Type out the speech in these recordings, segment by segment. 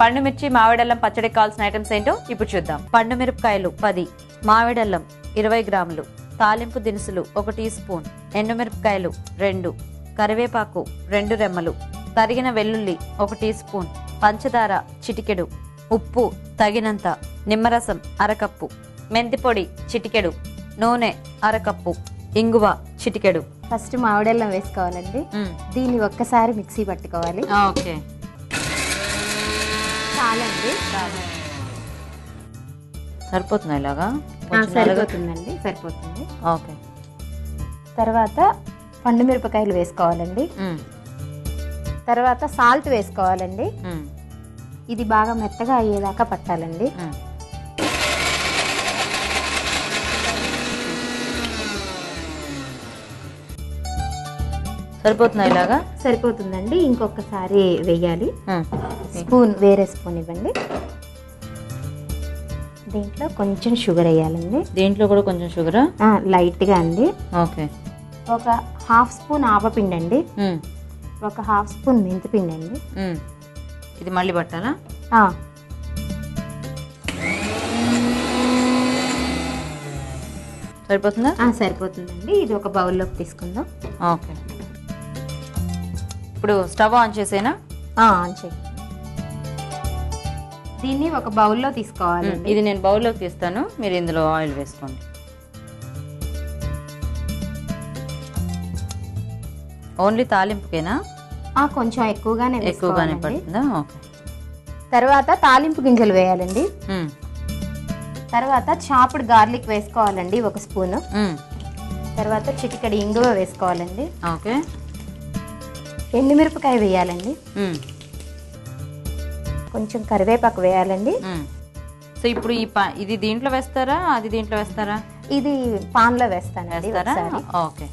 పండు మిర్చి మామిడల్లం పచ్చడి కావాల్సిన ఐటమ్స్ ఏంటో ఇప్పుడు చూద్దాం. పండు మిరపకాయలు పది మామిడల్లం ఇరవై గ్రాములు తాలింపు దినుసులు ఒక టీ స్పూన్ ఎండుమిరపకాయలు రెండు కరివేపాకు రెండు రెమ్మలు తరిగిన వెల్లుల్లి ఒక టీ స్పూన్ పంచదార చిటికెడు ఉప్పు తగినంత నిమ్మరసం అరకప్పు మెంతి పొడి చిటికెడు నూనె అరకప్పు ఇంగువ చిటికెడు. ఫస్ట్ మామిడల్లం వేసుకోవాలండి. దీన్ని ఒక్కసారి మిక్సీ పట్టుకోవాలి. ఓకే. చాలండి సరిపోతుందా ఇలాగా? సరిపోతుందండి సరిపోతుంది. ఓకే. తర్వాత పండు మిరపకాయలు వేసుకోవాలండి. తర్వాత సాల్ట్ వేసుకోవాలండి. ఇది బాగా మెత్తగా అయ్యేదాకా పట్టాలండి. సరిపోతుందా ఇలాగా? సరిపోతుందండి. ఇంకొకసారి వేయాలి. స్పూన్ వేరే స్పూన్ ఇవ్వండి. దీంట్లో కొంచెం షుగర్ వేయాలండి. దీంట్లో కూడా కొంచెం షుగరా? లైట్గా అండి. ఓకే. ఒక హాఫ్ స్పూన్ ఆవపిండి అండి. ఒక హాఫ్ స్పూన్ మెంతిపిండి అండి. ఇది మళ్ళీ పట్టాలా? సరిపోతుందా? సరిపోతుందండి. ఇది ఒక బౌల్లోకి తీసుకుందాం. ఓకే. ఇప్పుడు స్టవ్ ఆన్ చేసేనా? ఆన్ చేయండి దీన్ని ఒక బౌల్లో తీసుకోవాలండి ఇది నేను బౌల్లోకి తీస్తాను. మీరు ఇందులో ఆయిల్ వేసుకోండి. ఓన్లీ తాలింపుకేనా? ఆ, కొంచెం ఎక్కువగానే ఎక్కువగానే పడుతుందా? ఓకే. తర్వాత తాలింపు గింజలు వేయాలండి. తర్వాత చాపుడు గార్లిక్ వేసుకోవాలండి ఒక స్పూన్. తర్వాత చిటికడి ఇంగువ వేసుకోవాలండి. ఓకే. ఎండుమిరపకాయ వేయాలండి. కొంచెం కరివేపాకు వేయాలండి. సో ఇప్పుడు ఈ పా ఇది దీంట్లో వేస్తారా? అది దీంట్లో వేస్తారా? ఇది పాన్లో వేస్తారా? ఒకసారి. ఓకే.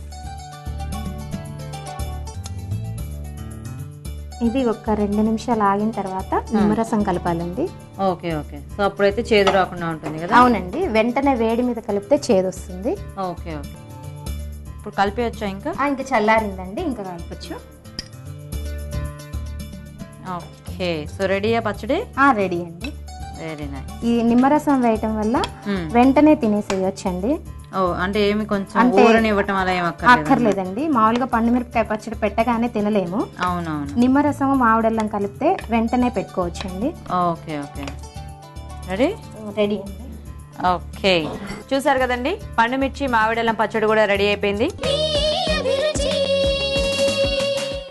ఇది ఒక రెండు నిమిషాలు ఆగిన తర్వాత నిమ్మరసం కలపాలండి. Okay okay. సో అప్పుడైతే చేదు రాకుండా ఉంటుంది కదా? అవునండి. వెంటనే వేడి మీద కలిపితే చేదు వస్తుంది. Okay okay. ఇప్పుడు కలిపేయచ్చా ఇంకా? ఇంకా చల్లారిందండి. ఇంకా కలపచ్చు. ఓకే. సో రెడీయా పచ్చడి? ఆ, రెడీ అండి. Very nice. ఈ నిమ్మరసం వేయటం వల్ల వెంటనే తినేసేయొచ్చండి. ఓ అంటే ఏమి కొంచెం అంటే- ఊరని ఇవ్వటం అలా ఏమి అక్కర్లేదు అక్కర్లేదండి. మామూలుగా పండు మిరపకాయ పచ్చడి పెట్టగానే తినలేము. అవునవును. నిమ్మరసం మామిడల్లం కలిపితే వెంటనే పెట్టుకోవచ్చండి. Okay okay. రెడీ? రెడీ అండి. ఓకే. చూసారు కదండి? పండు మిర్చి మామిడల్లం పచ్చడి కూడా రెడీ అయిపోయింది.